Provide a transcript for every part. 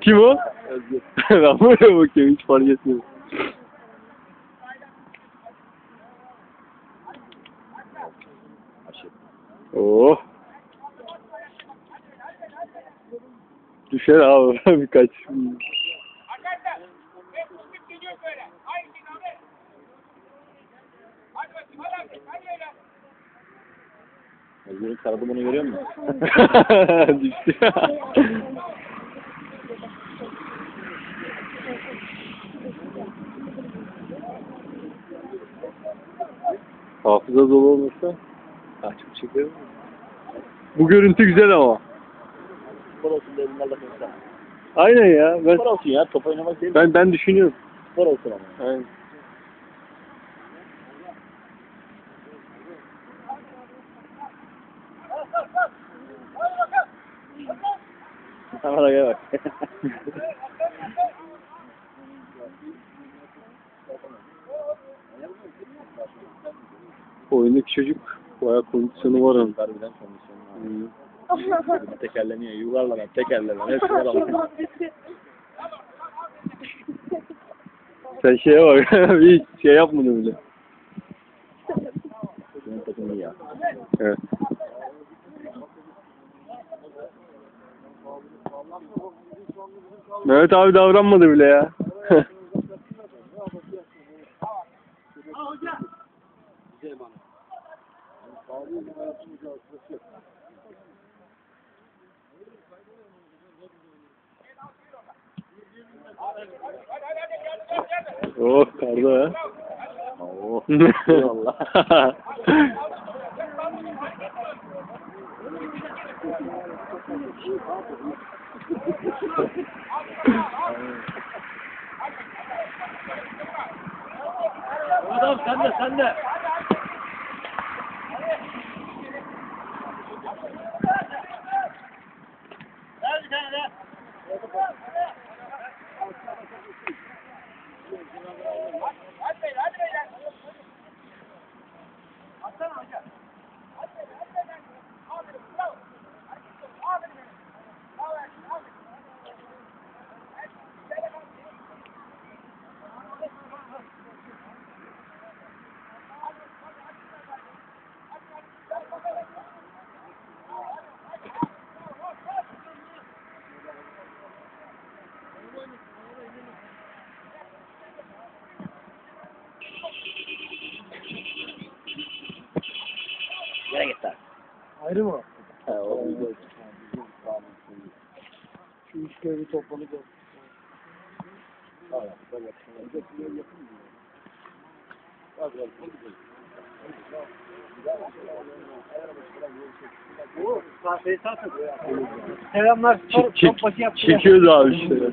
Kim o? ben buraya bakıyorum hiç fark etmiyor. Oh. Düşer abi birkaç. Arkadaşlar, hep tutup geliyor böyle. Haydi abi. Hadi bakayım, hadi abi, hadi öyle. Özgür'ün karadımını görüyor musun? Düştü. Hafıza dolu olmasa açıp çekerim. Bu görüntü güzel ama. Spor olsun elinden laf etsen. Aynen ya. Ben Spor olsun ya. Top oynamak değil. ben ben düşünüyorum. Spor olsun ama. Aynen. Kameraya bak. Oyundaki çocuk bayağı kondisyonu var onun. Harbiden kondisyonlu. Hmm. Abi. Tekerleniyor. Yuvarlanan, tekerlenen. Hepsi var ama. Sen şeye bak. Hiç şey yapmadın bile. Senin takım iyi ya. Evet. Mehmet abi davranmadı bile ya. oh karda ya. Oo. Eyvallah. Adam sen de sen de. Ayrı mı? He o. Şu üç köy bir toplanıp o- Bu kahveyi satın. Selamlar. Spor, Çek, top başı yaptı. çekiyoruz abi işte.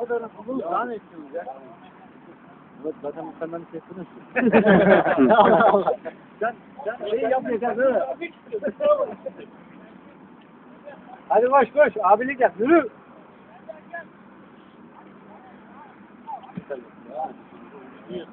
bu kadarını bulduğunu zannetmiyoruz şey ya. Evet, zaten mükemmel sesini sen, sen şey yapmayacaksın değil mi? Hadi koş koş, abilik yap, yürü. Gel, gel.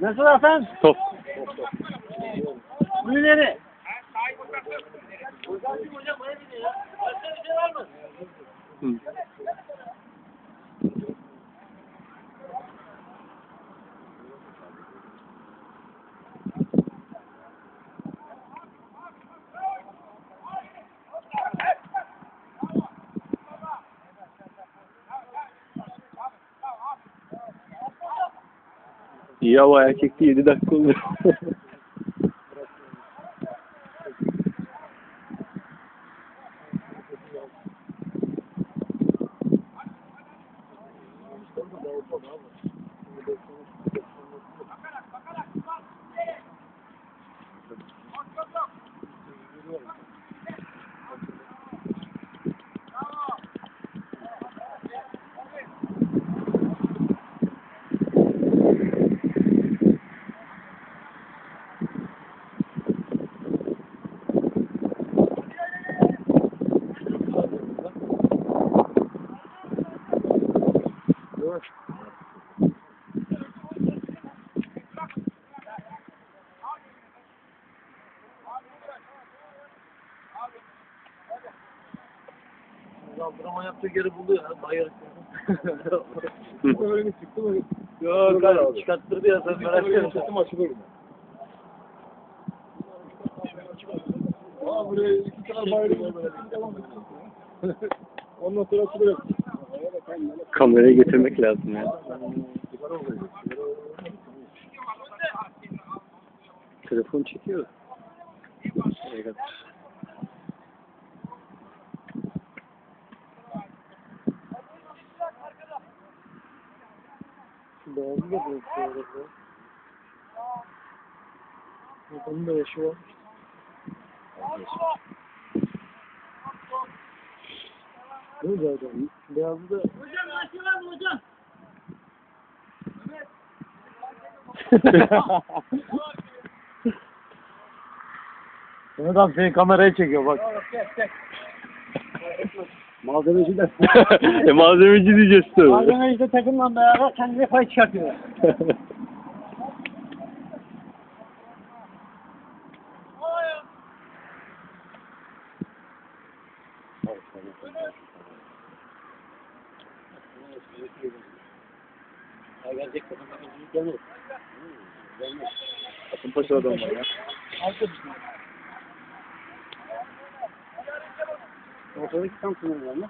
Nasıl Hasan? Top. Gülleri. Hocam hocam buraya gidiyor ya. Başka bir şey var mı? İyi havaya çekti 7 dakika oldu. Drama yaptığı yeri buldu ya. Bayır. Öyle çıktı mı? Yok abi çıkarttırdı ya sen merak etme. Çıktım açılır mı? Aa buraya iki tane ediyor. Ondan sonra açılır. Kamerayı getirmek lazım ya. Telefon çekiyor. Kadar. Beyazı da bırakıyor. Onun da yaşı var. Değil mi zaten? Beyazı da Mehmet abi seni kameraya çekiyor bak. Malzemeci de. e malzemeci diyeceğiz tabii. Malzemeci de takımla beraber kendine pay çıkartıyor. Ya gelecek Kasımpaşa adam var ya. Tam sınırı var mı?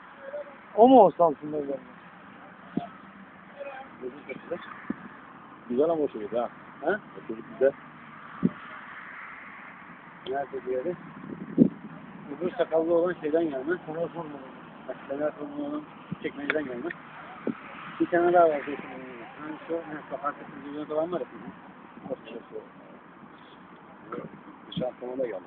O mu o Samsun'da geldi? Güzel ama o çocuk ha. Ha? O çocuk güzel. Nerede yeri? Öbür sakallı olan şeyden gelme. Sana sormadım. Bak Fener sormalı olan çekmeceden gelme. Bir tane daha var. Hani şu ne sokakta kızılıyor falan var ya. Nasıl çalışıyor? Şampiyona da geldi.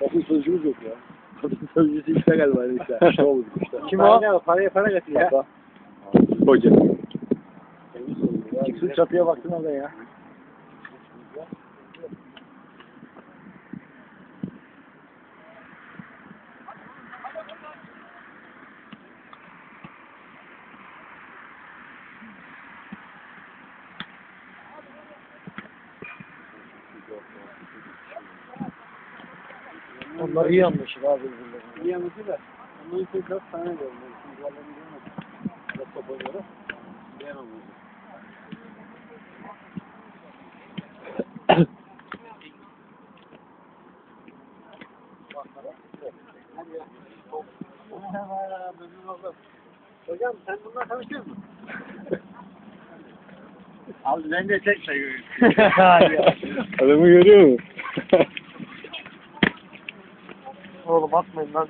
Basın sözcüğümüz yok ya. Basın sözcüsü işte galiba işte. Şey oldu işte. Kim o? Paraya para getiriyor ya. Hoca. Çıksın çatıya baktın orada ya. Onlar iyi anlaşır abi birbirlerine. İyi anlatıyor da. Ondan sonra dört tane gördüm. Şimdi yuvarlarını görmedim. Laptop oynuyorum. Diğer olmuyor. Hocam sen bununla tanışıyor musun? Abi ben de tek sayıyorum. Adamı görüyor musun? Oğlum atmayın lan.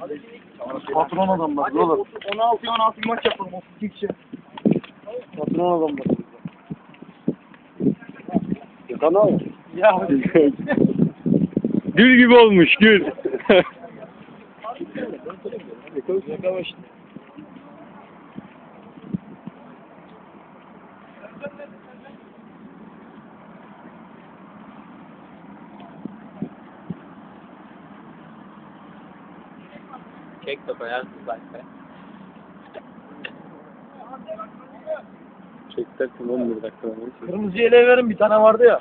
Patron adamlar oğlum. 16 16 maç yapalım 32 kişi. Patron adamlar. Abi. Ya gül gibi olmuş gül koy. Yakala işte. Çek de koyarsın zaten. Çek de kullanmıyor dakika. Kırmızı yeleği verin bir tane vardı ya.